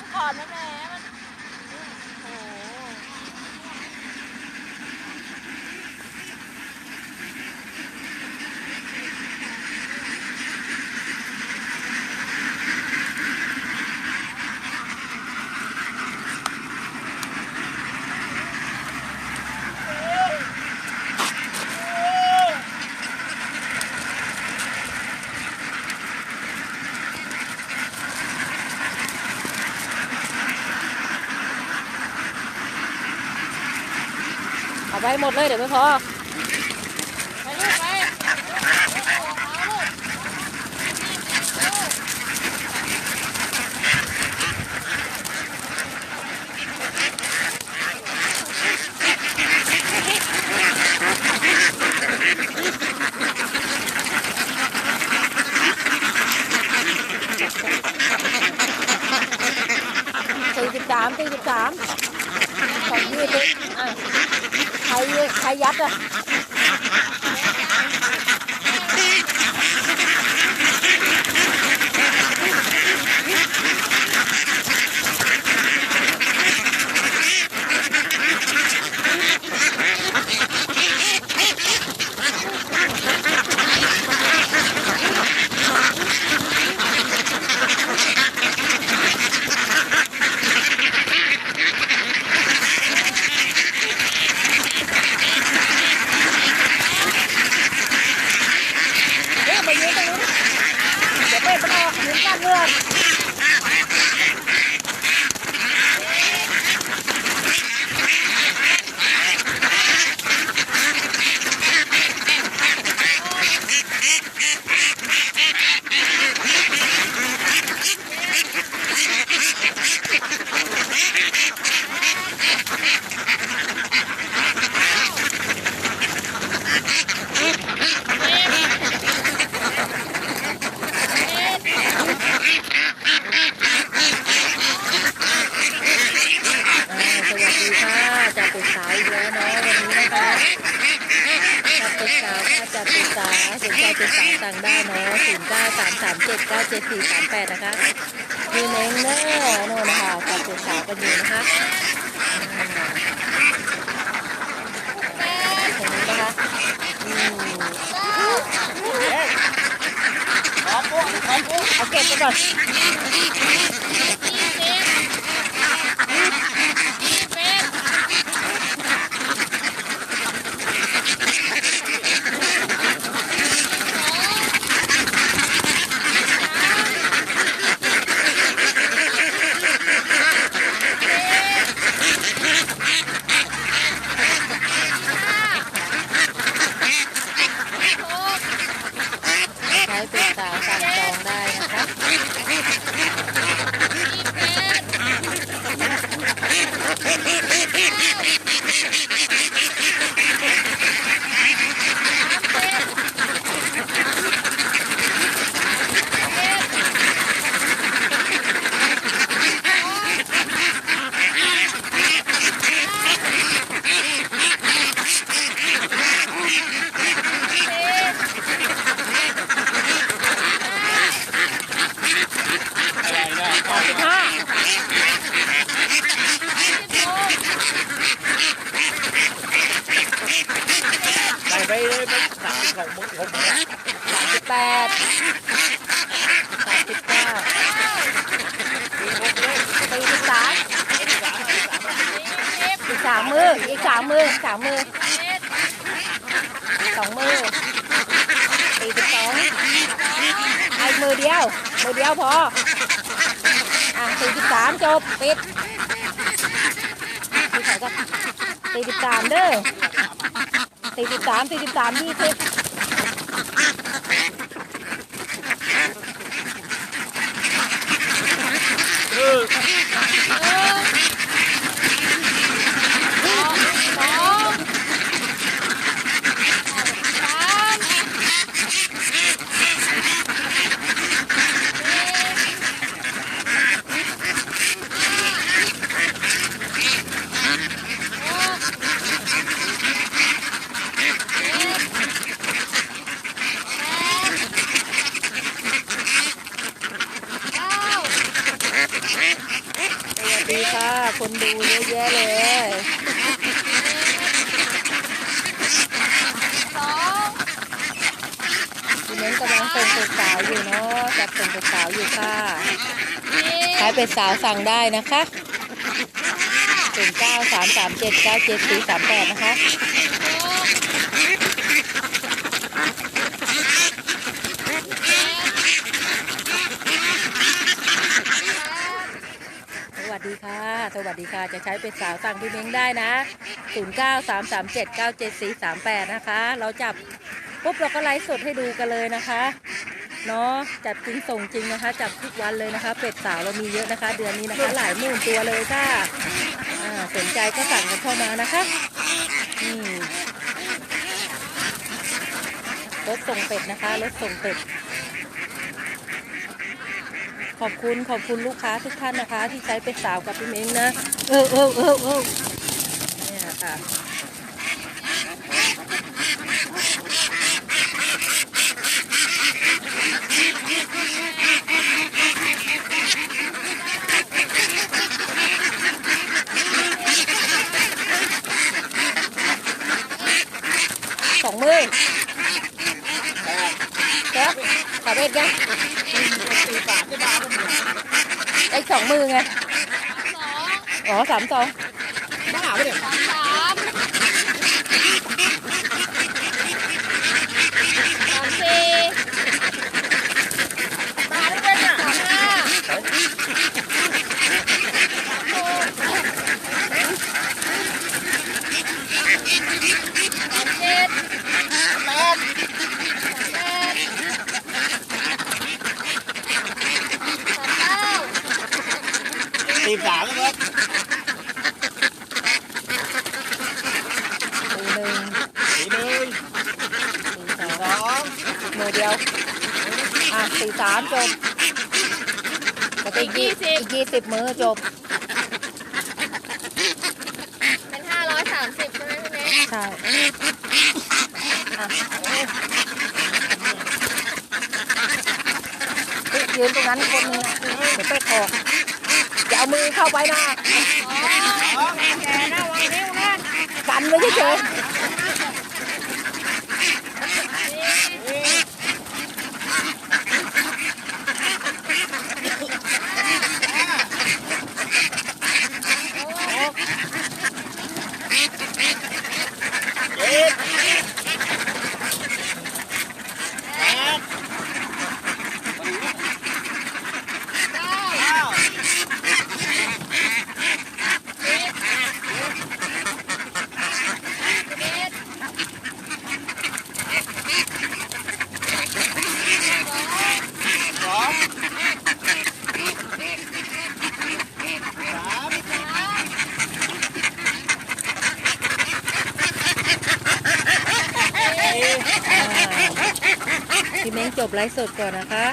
รั้งก่อนแหม่มัน ไปหมดเลยเดี๋ยวไม่พอไปลูกไปเอาลูกสี่สิบสามสี่สิบสามสองยี่สิบอะ ใครใครยัดอะ เอ๊ะมายืนตรงนี้เดี๋ยวเป็ดมันออกยืนกันเลือดอ่าสวัสดีค่ะจับเป็ดสาวอีกแล้วเนาะวันนี้นะคะ จับเป็ดสาวค่ะจับเป็ดสาวสนใจเป็ดสาวสั่งได้เนาะศูนย์เก้าสามสามเจ็ดเก้าเจ็ดสี่สามแปดนะคะมีเน้งเนอร์โน่นนะคะจับเป็ดสาวกันอยู่นะคะอ่าตรงนี้นะคะอืมเอาเก็บไปก่อน ใช้เป็นสาวสั่งจองได้นะคะสามสิบห้า ไปไปเลยไปสามของมึงของมึง สามสิบ แปดสามสิบเก้าสี่สิบสามอีกสามมือ อีกสามมือสามมือสองมือสี่สิบสองไอ้มือเดียว มือเดียวพอ อะสี่สิบสามจบ ปิดสี่สิบสามเด้อสี่สิบสามสี่สิบสามยี่สิบ เออ เก้า ดีค่ะ คนดูเยอะแยะเลยสองพี่เม้งกำลังส่งเป็ดสาวอยู่เนาะจับส่งเป็ดสาวอยู่ค่ะสี่ขายเป็ดสาวสั่งได้นะคะศูนย์เก้าสามสามเจ็ดเก้าเจ็ดสี่สามแปดนะคะ หก สวัส ดีค่ะ สวัสดีค่ะ จะใช้เป็ดสาวสั่งพี่เม้งได้นะศูนย์เก้าสามสามเจ็ดเก้าเจ็ดสี่สามแปดนะคะ เราจับปุ๊บเราก็ไลฟ์สดให้ดูกันเลยนะคะ เนาะจับจริงส่งจริงนะคะ จับทุกวันเลยนะคะ เป็ดสาวเรามีเยอะนะคะ เดือนนี้นะคะ หลายหมื่นตัวเลยค่ะอ่าสนใจก็สั่งกันเข้ามานะคะอืมรถส่งเป็ดนะคะ รถส่งเป็ด ขอบคุณขอบคุณลูกค้าทุกท่านนะคะ ที่ใช้เป็ดสาวกับพี่เม้งนะ เออเออเออเออเนี่ยค่ะสองมือเจ๊ขา เบ็ดยังตีปากจะเหมือนไอ้สองมือไง อ๋อสามสองบ้าไปเนี่ย สามสามสามสี่ บ้าไม่เป็นอะ สามห้าสามหกสามเจ็ด แปด แปดสามเก้า ตีสามครับ สี่หนึ่ง สีหนึ่ง สี่สอง สอง มือเดียว อะสี่สามจบแล้วก็อีกยี่สิบอีกยี่สิบมือจบ เป็นห้าร้อยสามสิบใช่ไหมพี่เมย์ใช่อะเฮ้ยยืนตรงนั้นคนนึงเดี๋ยวเป็ดออกอย่าเอามือเข้าไปนะอ๋อแกนะวางนิ้วนะ กันไว้เฉยเจ็ดแปด เก้า เก้า สิบเอ็ด สองสาม ๆอ่าพี่เม้ง จบไลฟ์สดก่อนนะคะ